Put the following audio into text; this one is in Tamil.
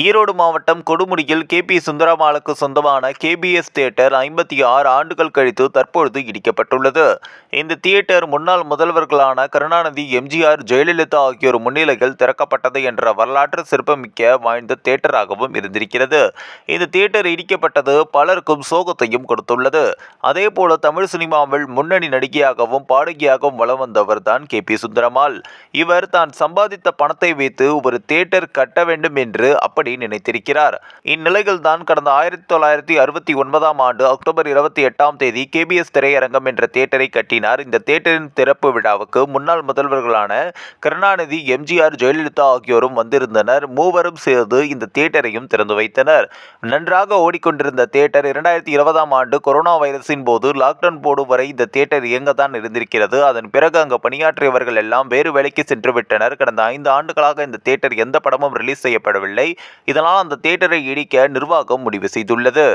ஈரோடு மாவட்டம் கொடுமுடியில் கே பி சுந்தரமாலுக்கு சொந்தமான கேபிஎஸ் தியேட்டர் ஐம்பத்தி ஆறு ஆண்டுகள் கழித்து தற்பொழுது இடிக்கப்பட்டுள்ளது. இந்த தியேட்டர் முன்னாள் முதல்வர்களான கருணாநிதி எம்ஜிஆர் ஜெயலலிதா ஆகியோர் முன்னிலையில் திறக்கப்பட்டது என்ற வரலாற்று சிறப்புமிக்க வாய்ந்த தியேட்டராகவும் இருந்திருக்கிறது. இந்த தியேட்டர் இடிக்கப்பட்டது பலருக்கும் சோகத்தையும் கொடுத்துள்ளது. அதேபோல தமிழ் சினிமாவில் முன்னணி நடிகையாகவும் பாடகியாகவும் வலம் வந்தவர் தான் கே பி சுந்தரமால் இவர் தான் சம்பாதித்த பணத்தை வைத்து ஒரு தியேட்டர் கட்ட வேண்டும் என்று அப்படி நினைத்திருக்கிறார். இந்நிலையில் தான் கடந்த ஆயிரத்தி தொள்ளாயிரத்தி அறுபத்தி ஒன்பதாம் ஆண்டு அக்டோபர் இருபத்தி எட்டாம் தேதி கேபிஎஸ் திரையரங்கம் என்ற தியேட்டரை கட்டினார். இந்த தியேட்டரின் திறப்பு விழாவுக்கு முன்னாள் முதல்வர்களான கருணாநிதி எம்ஜிஆர் ஜெயலலிதா ஆகியோரும் வந்திருந்தனர். மூவரும் சேர்ந்து இந்த தியேட்டரையும் திறந்து வைத்தனர். நன்றாக ஓடிக்கொண்டிருந்த தியேட்டர் இரண்டாயிரத்தி இருபதாம் ஆண்டு கொரோனா வைரஸின் போது லாக்டவுன் போடும் வரை இந்த தியேட்டர் இயங்கத்தான் இருந்திருக்கிறது. அதன் பிறகு அங்கு பணியாற்றியவர்கள் எல்லாம் வேறு வேலைக்கு சென்று விட்டனர். கடந்த ஐந்து ஆண்டுகளாக இந்த தியேட்டர் எந்த படமும் ரிலீஸ் செய்யப்படவில்லை. இதனால் அந்த தியேட்டரை இடிக்க நிர்வாகம் முடிவு செய்துள்ளது.